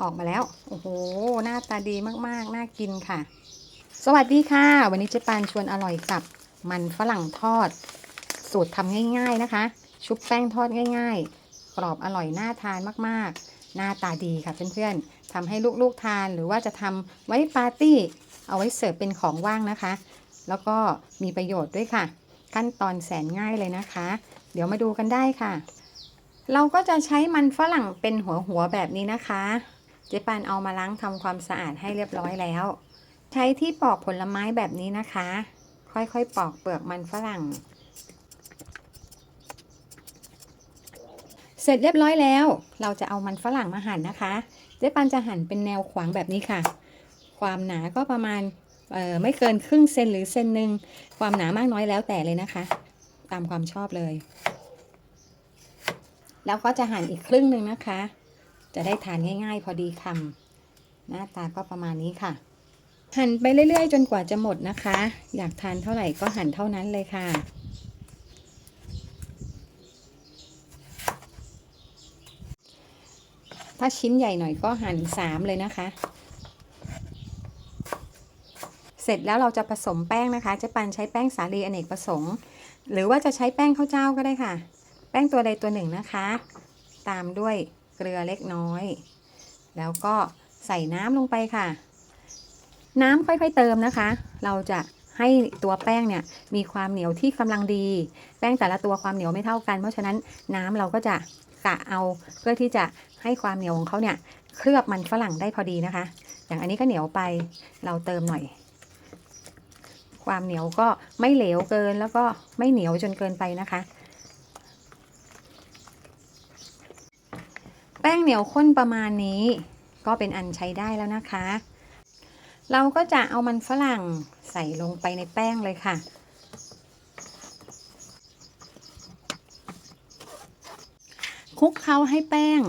ออกมาแล้ว โอ้โห หน้าตาดีมากๆ น่ากินค่ะ สวัสดีค่ะ วันนี้เจ๊ปานชวนอร่อยกับมันฝรั่งทอด สูตรทำง่าย ๆนะคะ ชุบแป้งทอดง่าย ๆ กรอบอร่อยน่าทานมากๆ หน้าตาดีค่ะเพื่อนๆทำให้ลูกๆทานหรือว่าจะทำไว้ปาร์ตี้ เอาไว้เสิร์ฟเป็นของว่างนะคะ แล้วก็มีประโยชน์ด้วยค่ะ ขั้นตอนแสนง่ายเลยนะคะ เดี๋ยวมาดูกันได้ค่ะเราก็จะใช้มันฝรั่งเป็นหัวหัวๆแบบนี้นะคะ เจ๊ปานเอามาล้างทำความสะอาดให้เรียบร้อยแล้ว ใช้ที่ปอกผลไม้แบบนี้นะคะ ค่อยๆปอกเปลือกมันฝรั่ง เสร็จเรียบร้อยแล้ว เราจะเอามันฝรั่งมาหั่นนะคะ เจ๊ปันจะหั่นเป็นแนวขวางแบบนี้ค่ะ ความหนาก็ประมาณไม่เกินครึ่งเซนหรือเซนหนึ่งความหนามากน้อยแล้วแต่เลยนะคะ ตามความชอบเลย แล้วก็จะหั่นอีกครึ่งหนึ่งนะคะ จะได้ทานง่าย ๆ พอดีคำหน้าตาก็ประมาณนี้ค่ะ หั่นไปเรื่อย ๆ จนกว่าจะหมดนะคะ อยากทานเท่าไหร่ก็หั่นเท่านั้นเลยค่ะถ้าชิ้นใหญ่หน่อยก็หั่นสามเลยนะคะ เสร็จแล้วเราจะผสมแป้งนะคะเจ๊ปันใช้แป้งสาลีอเนกประสงค์ หรือว่าจะใช้แป้งข้าวเจ้าก็ได้ค่ะ แป้งตัวใดตัวหนึ่งนะคะ ตามด้วย เกลือเล็กน้อย แล้วก็ใส่น้ำลงไปค่ะ น้ำค่อยๆเติมนะคะ เราจะให้ตัวแป้งเนี่ยมีความเหนียวที่กำลังดี แป้งแต่ละตัวความเหนียวไม่เท่ากัน เพราะฉะนั้นน้ำเราก็จะกะเอาเพื่อที่จะให้ความเหนียวของเขาเนี่ยเคลือบมันฝรั่งได้พอดีนะคะ อย่างอันนี้ก็เหนียวไปเราเติมหน่อย ความเหนียวก็ไม่เหลวเกินแล้วก็ไม่เหนียวจนเกินไปนะคะ ป้งเหนียวข้นประมาณนี้ ก็เป็นอันใช้ได้แล้วนะคะ เราก็จะเอามันฝรั่งใส่ลงไปในแป้งเลยค่ะ คลุกเคล้าให้แป้ง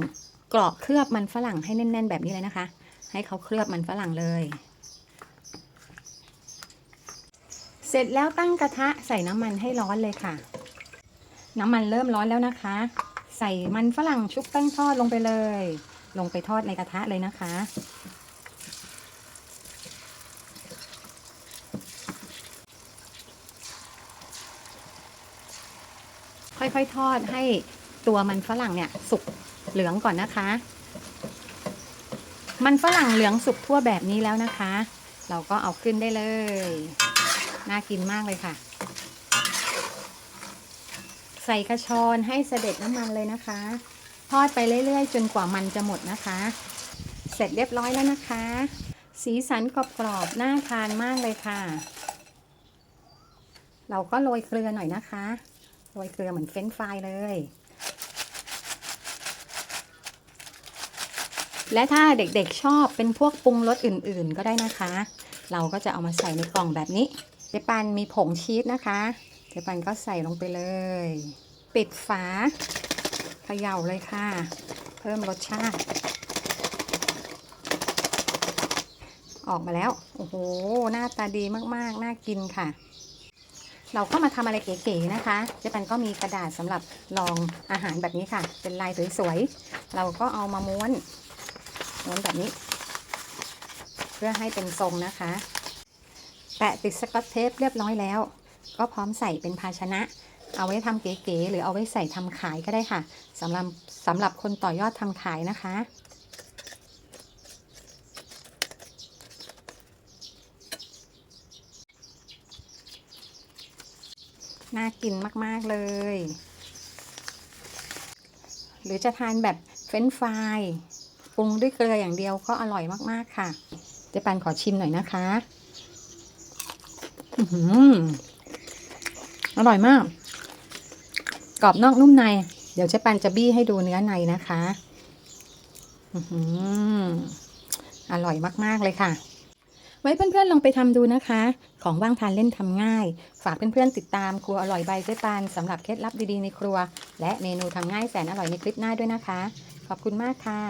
เกาะเคลือบมันฝรั่งให้แน่น ๆ แบบนี้เลยนะคะ ให้เขาเคลือบมันฝรั่งเลย เสร็จแล้วตั้งกระทะใส่น้ำมันให้ร้อนเลยค่ะ น้ำมันเริ่มร้อนแล้วนะคะ ใส่มันฝรั่งชุบแป้งทอดลงไปเลย ลงไปทอดในกระทะเลยนะคะ ค่อยๆทอดให้ตัวมันฝรั่งเนี่ยสุกเหลืองก่อนนะคะ มันฝรั่งเหลืองสุกทั่วแบบนี้แล้วนะคะ เราก็เอาขึ้นได้เลย น่ากินมากเลยค่ะ ใส่กระชอนให้เสด็จน้ำมันเลยนะคะ ทอดไปเรื่อยๆ จนกว่ามันจะหมดนะคะ เสร็จเรียบร้อยแล้วนะคะ สีสันกรอบๆน่าทานมากเลยค่ะ เราก็โรยเกลือหน่อยนะคะโรยเกลือเหมือนเฟรนช์ฟรายเลย และถ้าเด็กๆชอบเป็นพวกปรุงรสอื่นๆก็ได้นะคะ เราก็จะเอามาใส่ในกล่องแบบนี้เจปันมีผงชีสนะคะ เจปันก็ใส่ลงไปเลย ปิดฝาเขย่าเลยค่ะ เพิ่มรสชาติ ออกมาแล้ว โอ้โห หน้าตาดีมากๆ น่ากินค่ะ เราก็มาทำอะไรเก๋ๆนะคะ เจ๊ปันก็มีกระดาษสำหรับรองอาหารแบบนี้ค่ะ เป็นลายสวยๆ เราก็เอามาม้วนม้วนแบบนี้ เพื่อให้เป็นทรงนะคะ แปะติดสกอตเทปเรียบร้อยแล้ว ก็พร้อมใส่เป็นภาชนะ เอาไว้ทำเก๋ๆหรือเอาไว้ใส่ทำขายก็ได้ค่ะสำหรับสำหรับคนต่อยอดทำขายนะคะ น่ากินมาก ๆ เลย หรือจะทานแบบเฟรนช์ฟรายปรุงด้วยเกลืออย่างเดียวก็อร่อยมาก ๆ ค่ะ เจ๊ปันขอชิมหน่อยนะคะ อื อร่อยมาก กรอบนอกนุ่มใน เดี๋ยวเจ๊ปันจะบี้ให้ดูเนื้อในนะคะอื้อหืออร่อยมาก ๆ เลยค่ะ ไว้เพื่อนๆลองไปทำดูนะคะ ของว่างทานเล่นทำง่าย ฝากเพื่อนๆติดตามครัวอร่อยใบเจ๊ปานสำหรับเคล็ดลับดีๆในครัว และเมนูทำง่ายแสนอร่อยในคลิปหน้าด้วยนะคะ ขอบคุณมากค่ะ